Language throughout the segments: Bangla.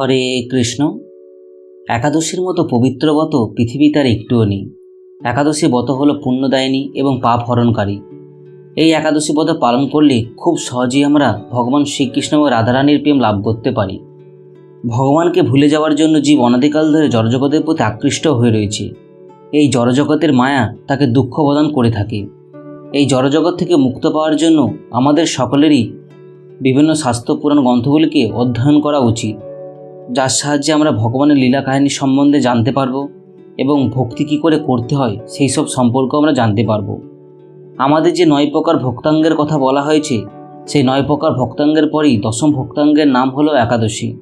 হরে কৃষ্ণ। একাদশীর মতো পবিত্র ব্রত পৃথিবী তার একটুও নেই। একাদশী ব্রত হল পুণ্যদায়িনী এবং পাপ হরণকারী। এই একাদশী ব্রত পালন করলে খুব সহজেই আমরা ভগবান শ্রীকৃষ্ণ এবং রাধারানীর প্রেম লাভ করতে পারি। ভগবানকে ভুলে যাওয়ার জন্য জীব অনাদিকাল ধরে জড়জগতের প্রতি আকৃষ্ট হয়ে রয়েছে। এই জড়জগতের মায়া তাকে দুঃখ প্রদান করে থাকে। এই জড়জগৎ থেকে মুক্ত পাওয়ার জন্য আমাদের সকলেরই বিভিন্ন শাস্ত্র পুরাণ গ্রন্থগুলিকে অধ্যয়ন করা উচিত। যার সাহায্যে আমরা ভগবানের লীলা কাহিনী সম্বন্ধে জানতে পারব এবং ভক্তি কী করে করতে হয় সেই সব সম্পর্কেও আমরা জানতে পারব। আমাদের যে নয় প্রকার ভক্তাঙ্গের কথা বলা হয়েছে, সেই নয় প্রকার ভক্তাঙ্গের পরেই দশম ভক্তাঙ্গের নাম হলো একাদশী।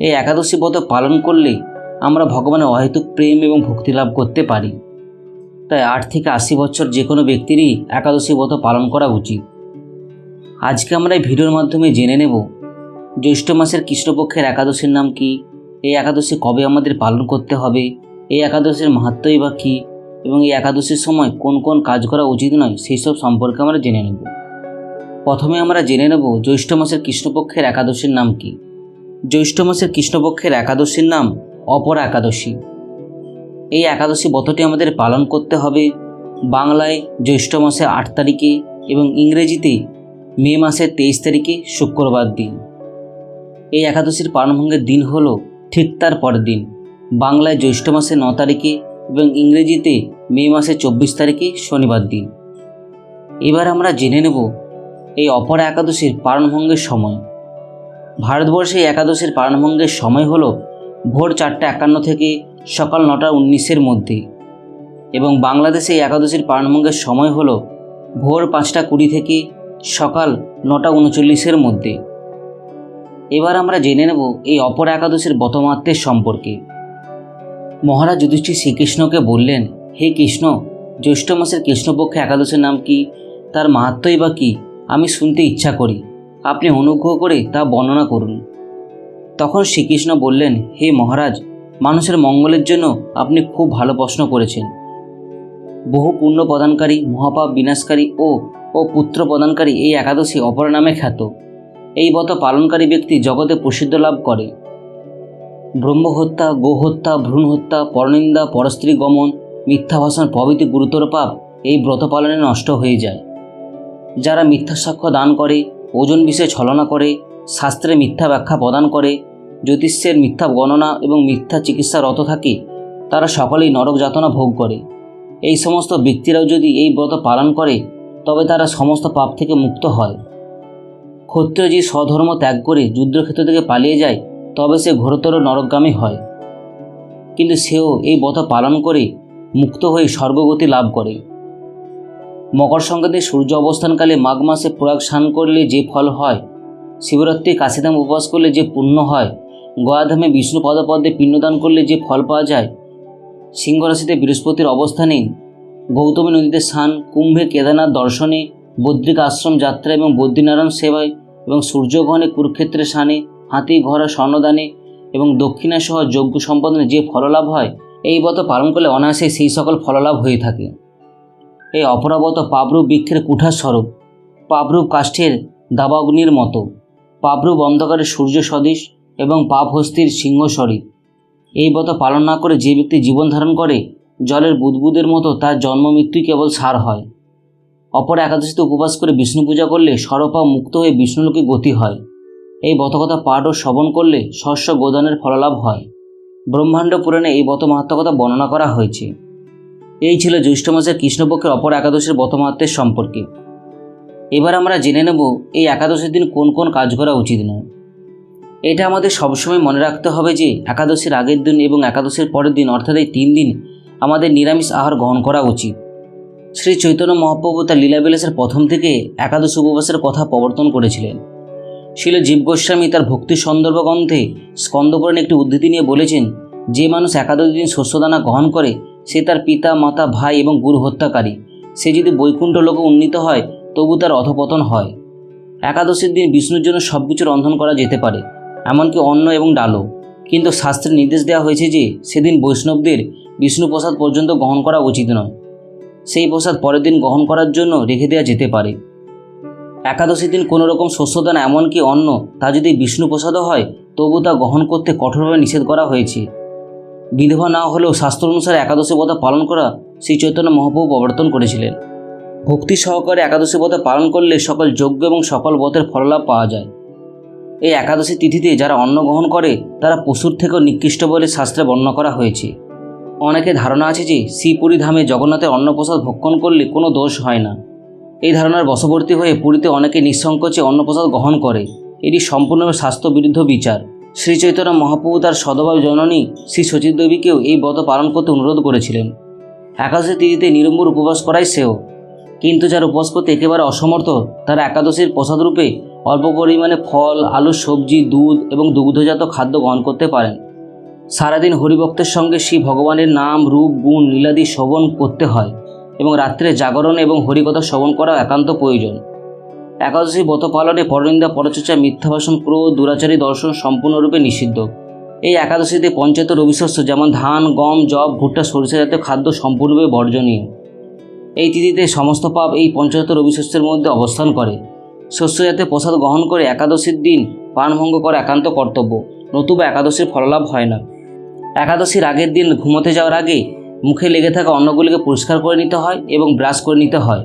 এই একাদশী ব্রত পালন করলে আমরা ভগবানের অহেতুক প্রেম এবং ভক্তি লাভ করতে পারি। তাই আট থেকে আশি বছর যে কোনো ব্যক্তিরই একাদশী ব্রত পালন করা উচিত। আজকে আমরা এই ভিডিওর মাধ্যমে জেনে নেব জ্যৈষ্ঠ মাসের কৃষ্ণপক্ষের একাদশীর নাম কি? এই একাদশী কবে আমাদের পালন করতে হবে? এই একাদশীর মাহাত্মই বা কী? এবং এই একাদশীর সময় কোন কোন কাজ করা উচিত নয় সেই সব সম্পর্কে আমরা জেনে নেব। প্রথমে আমরা জেনে নেব জ্যৈষ্ঠ মাসের কৃষ্ণপক্ষের একাদশীর নাম কি? জ্যৈষ্ঠ মাসের কৃষ্ণপক্ষের একাদশীর নাম অপরা একাদশী। এই একাদশী ব্রতটি আমাদের পালন করতে হবে। বাংলায় জ্যৈষ্ঠ মাসে আট তারিখে এবং ইংরেজিতে মে মাসের তেইশ তারিখে শুক্রবার দিন। এই একাদশীর পালনভঙ্গের দিন হল ঠিক তার পরের দিন। বাংলায় জ্যৈষ্ঠ মাসের ন তারিখে এবং ইংরেজিতে মে মাসের চব্বিশ তারিখে শনিবার দিন। এবার আমরা জেনে নেব এই অপরা একাদশীর পালনভঙ্গের সময়। ভারতবর্ষে একাদশীর পালনভঙ্গের সময় হল ভোর চারটে একান্ন থেকে সকাল নটা উনিশের মধ্যে এবং বাংলাদেশে একাদশীর পালনভঙ্গের সময় হল ভোর পাঁচটা কুড়ি থেকে সকাল নটা উনচল্লিশের মধ্যে। এবার আমরা জেনে নেব এই অপর একাদশের বতমাত্রের সম্পর্কে। মহারাজ যুধিষ্ঠির শ্রীকৃষ্ণকে বললেন, হে কৃষ্ণ, জ্যৈষ্ঠ মাসের কৃষ্ণপক্ষে একাদশের নাম কি? তার মাহাত্মই বা কী? আমি শুনতে ইচ্ছা করি। আপনি অনুগ্রহ করে তা বর্ণনা করুন। তখন শ্রীকৃষ্ণ বললেন, হে মহারাজ, মানুষের মঙ্গলের জন্য আপনি খুব ভালো প্রশ্ন করেছেন। বহু পুণ্য প্রদানকারী মহাপাপ বিনাশকারী ও ও পুত্র প্রদানকারী এই একাদশী অপর নামে খ্যাত। এই ব্রত পালনকারী ব্যক্তি জগতে প্রসিদ্ধ লাভ করে। ব্রহ্মহত্যা, গোহত্যা ভ্রূণ হত্যা পরনিন্দা, পরস্ত্রী গমন মিথ্যা ভাষণ প্রভৃতি গুরুতর পাপ এই ব্রত পালনে নষ্ট হয়ে যায়। যারা মিথ্যা সাক্ষ্য দান করে, ওজন বিষয়ে ছলনা করে, শাস্ত্রে মিথ্যা ব্যাখ্যা প্রদান করে, জ্যোতিষ্যের মিথ্যা গণনা এবং মিথ্যা চিকিৎসা রত থাকে, তারা সকলেই নরক যাতনা ভোগ করে। এই সমস্ত ব্যক্তিরাও যদি এই ব্রত পালন করে, তবে তারা সমস্ত পাপ থেকে মুক্ত হয়। ক্ষত্রিয় যে স্বধর্ম ত্যাগ করে যুদ্ধক্ষেত্র থেকে পালিয়ে যায়, তবে সে ঘোরতর নরকগামী হয়। কিন্তু সেও এই ব্রত পালন করে মুক্ত হয়ে স্বর্গগতি লাভ করে। মকর সংক্রান্তি সূর্য অবস্থানকালে মাঘ মাসে প্রয়াগ স্নান করলে যে ফল হয় শিবরাত্রি কাশিধাম উপবাস করলে যে পুণ্য হয়, গয়াধামে বিষ্ণু পদপদ্মে পিণ্ডদান করলে যে ফল পাওয়া যায়, সিংহরাশিতে বৃহস্পতির অবস্থানে গৌতমী নদীতে স্নান, কুম্ভে কেদারনাথ দর্শনে বদ্রিক আশ্রম যাত্রা এবং বদ্রীনারায়ণ সেবায় এবং সূর্যগ্রহণে কুরুক্ষেত্রে স্নানে হাতি, ঘোড়া, স্বর্ণদানে এবং দক্ষিণা সহ যজ্ঞ সম্পাদনে যে ফললাভ হয়, এই ব্রত পালন করলে অনায়াসে সেই সকল ফললাভ হয়ে থাকে। এই অপরাবত পাবরূপ বৃক্ষের কুঠার স্বরূপ পাবরূপ কাষ্ঠের দাবাগ্নির মতো, পাবরূপ অন্ধকারের সূর্য সদৃশ এবং পাপহস্তির সিংহ স্বরূপ। এই ব্রত পালন না করে যে ব্যক্তি জীবন ধারণ করে, জলের বুদবুদের মতো তার জন্ম মৃত্যুই কেবল সার হয়। অপর একাদশীতে উপবাস করে বিষ্ণু পূজা করলে সরপা মুক্ত হয়ে বিষ্ণুলোকে গতি হয়। এই বতকথা পাঠ ও শ্রবণ করলে শস্য গোদানের ফললাভ হয়। ব্রহ্মাণ্ড পুরাণে এই বত মাহাত্মকতা বর্ণনা করা হয়েছে। এই ছিল জ্যৈষ্ঠ মাসের কৃষ্ণপক্ষের অপর একাদশীর বতমাহাত্মের সম্পর্কে। এবার আমরা জেনে নেব এই একাদশীর দিন কোন কোন কাজ করা উচিত নয়। এটা আমাদের সবসময় মনে রাখতে হবে যে একাদশীর আগের দিন এবং একাদশীর পরের দিন, অর্থাৎ এই তিন দিন, আমাদের নিরামিষ আহার গ্রহণ করা উচিত। শ্রী চৈতন্য মহাপ্রভু তার লীলাবিলাসের প্রথম থেকে একাদশ উপবাসের কথা প্রবর্তন করেছিলেন। শিল জীব গোস্বামী তার ভক্তি সন্দর্ভ গ্রন্থে স্কন্দপুরাণে একটি উদ্ধৃতি নিয়ে বলেছেন, যে মানুষ একাদশ দিন শস্যদানা গ্রহণ করে, সে তার পিতা, মাতা, ভাই এবং গুরু হত্যাকারী। সে যদি বৈকুণ্ঠ লোকে উন্নীত হয়, তবু তার অধপতন হয়। একাদশীর দিন বিষ্ণুর জন্য সব কিছু রন্ধন করা যেতে পারে, এমনকি অন্ন এবং ডালও। কিন্তু শাস্ত্রে নির্দেশ দেওয়া হয়েছে যে, সেদিন বৈষ্ণবদের বিষ্ণু প্রসাদ পর্যন্ত গ্রহণ করা উচিত নয়। সেই প্রসাদ পরের দিন গ্রহণ করার জন্য রেখে দেওয়া যেতে পারে। একাদশীর দিন কোনো রকম শস্যদান এমনকি অন্ন, তা যদি বিষ্ণু প্রসাদও হয়, তবু তা গ্রহণ করতে কঠোরভাবে নিষেধ করা হয়েছে। বিধবা না হলেও শাস্ত্র অনুসারে একাদশী ব্রত পালন করা শ্রী চৈতন্য মহাপ্রভু প্রবর্তন করেছিলেন। ভক্তি সহকারে একাদশী ব্রত পালন করলে সকল যজ্ঞ এবং সকল ব্রতের ফললাভ পাওয়া যায়। এই একাদশী তিথিতে যারা অন্ন গ্রহণ করে, তারা পশুর থেকেও নিকৃষ্ট বলে শাস্ত্রে বর্ণনা করা হয়েছে। অনেকে ধারণা আছে যে শ্রীপুরী ধামে জগন্নাথের অন্নপ্রসাদ ভক্ষণ করলে কোনো দোষ হয় না। এই ধারণার বশবর্তী হয়ে পুরীতে অনেকে নিঃসংকোচে অন্নপ্রসাদ গ্রহণ করে। এটি সম্পূর্ণভাবে স্বাস্থ্যবিরুদ্ধ বিচার। শ্রী চৈতন্য মহাপ্রভু তার সদভাব জননী শ্রী সচিত দেবীকেও এই ব্রত পালন করতে অনুরোধ করেছিলেন। একাদশী তিথিতে নিরম্বর উপবাস করাই সেও কিন্তু যারা উপবাস করতে একেবারে অসমর্থ, তারা একাদশীর প্রসাদ রূপে অল্প পরিমাণে ফল, আলু, সবজি, দুধ এবং দুগ্ধজাত খাদ্য গ্রহণ করতে পারেন। সারাদিন হরিভক্তের সঙ্গে শ্রী ভগবানের নাম, রূপ, গুণ, লীলাদি শ্রবণ করতে হয় এবং রাত্রে জাগরণ এবং হরিকথা শ্রবণ করা একান্ত প্রয়োজন। একাদশী ব্রত পালনে পরনিন্দা, পরচর্চা, মিথ্যাভাষণ, ক্রোধ, দুরাচারী দর্শন সম্পূর্ণরূপে নিষিদ্ধ। এই একাদশীতে পঞ্চায়েত রবিশস্য যেমন ধান, গম জব ভুট্টা, সরিষা জাতীয় খাদ্য সম্পূর্ণরূপে বর্জনীয়। এই তিথিতে সমস্ত পাপ এই পঞ্চায়েত রবিশস্যের মধ্যে অবস্থান করে। শস্য যাতে প্রসাদ গ্রহণ করে একাদশীর দিন প্রাণভঙ্গ করা একান্ত কর্তব্য। নতুবা একাদশীর ফললাভ হয় না। একাদশীর আগের দিন ঘুমোতে যাওয়ার আগে মুখে লেগে থাকা অন্নগুলিকে পরিষ্কার করে নিতে হয় এবং ব্রাশ করে নিতে হয়।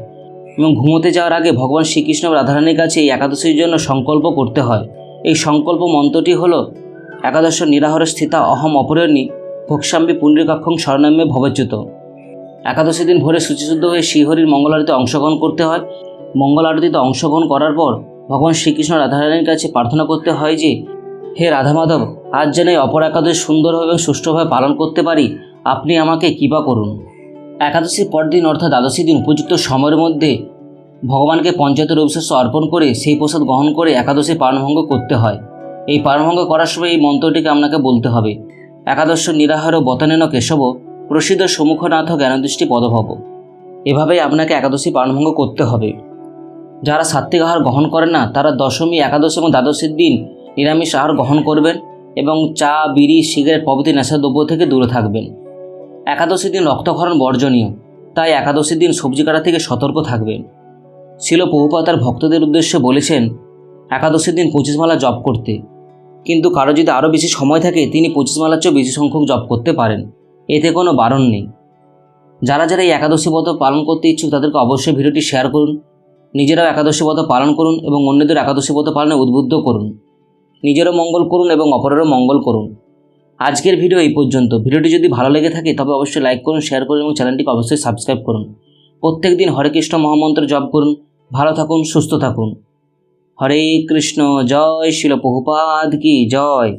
এবং ঘুমোতে যাওয়ার আগে ভগবান শ্রীকৃষ্ণ রাধারানীর কাছে এই একাদশীর জন্য সংকল্প করতে হয়। এই সংকল্প মন্ত্রটি হল, একাদশ নিরাহরে স্থিতা অহম অপরণী ভোক্সাম্বি পুণ্ডরিকাক্ষং স্বর্ণাম্যে ভবচ্যুত। একাদশী দিন ভোরে শুচিশুদ্ধ হয়ে শ্রীহরির মঙ্গল আরতিতে অংশগ্রহণ করতে হয়। মঙ্গল আরতিতে অংশগ্রহণ করার পর ভগবান শ্রীকৃষ্ণ রাধারানীর কাছে প্রার্থনা করতে হয় যে হে রাধা মাধব আজ যেন এই অপর একাদশী সুন্দরভাবে এবং সুষ্ঠুভাবে পালন করতে পারি, আপনি আমাকে কৃপা করুন। একাদশীর পরদিন অর্থাৎ দ্বাদশী দিন উপযুক্ত সময়ের মধ্যে ভগবানকে পঞ্চায়েতের অবিশ্বাস অর্পণ করে সেই প্রসাদ গ্রহণ করে একাদশী পারণভঙ্গ করতে হয়। এই পারণভঙ্গ করার সময় এই মন্ত্রটিকে আপনাকে বলতে হবে। একাদশ নিরাহার বতানেন কেশব প্রসিদ্ধ সম্মুখনাথ জ্ঞানদৃষ্টি পদভব। এভাবেই আপনাকে একাদশী পারণভঙ্গ করতে হবে। যারা সাত্বিক আহার গ্রহণ করেন না, তারা দশমী, একাদশী এবং দ্বাদশীর দিন নিরামিষ আহার গ্রহণ করবেন এবং চা, বিড়ি, সিগারেট প্রভৃতি নেশাদ্রব্য থেকে দূরে থাকবেন। একাদশীর দিন রক্তক্ষরণ বর্জনীয়, তাই একাদশীর দিন সবজি কাটা থেকে সতর্ক থাকবেন। শিল বহুপা তার ভক্তদের উদ্দেশ্যে বলেছেন, একাদশীর দিন পঁচিশ মালা জপ করতে। কিন্তু কারও যদি আরও বেশি সময় থাকে, তিনি পঁচিশ মালার চেয়েও বেশি সংখ্যক জপ করতে পারেন। এতে কোনো বারণ নেই। যারা যারা এই একাদশী ব্রত পালন করতে ইচ্ছুক, তাদেরকে অবশ্যই ভিডিওটি শেয়ার করুন। নিজেরাও একাদশী ব্রত পালন করুন এবং অন্যদের একাদশী ব্রত পালনে উদ্বুদ্ধ করুন। নিজেরও মঙ্গল করুন এবং অপরেরও মঙ্গল করুন। আজকের ভিডিও এই পর্যন্ত। ভিডিওটি যদি ভালো লেগে থাকে, তবে অবশ্যই লাইক করুন শেয়ার করুন এবং চ্যানেলটিকে অবশ্যই সাবস্ক্রাইব করুন। প্রত্যেক দিন হরে কৃষ্ণ মহামন্ত্র জপ করুন। ভালো থাকুন, সুস্থ থাকুন। হরে কৃষ্ণ, জয় শিল বহুপাদ কি জয়।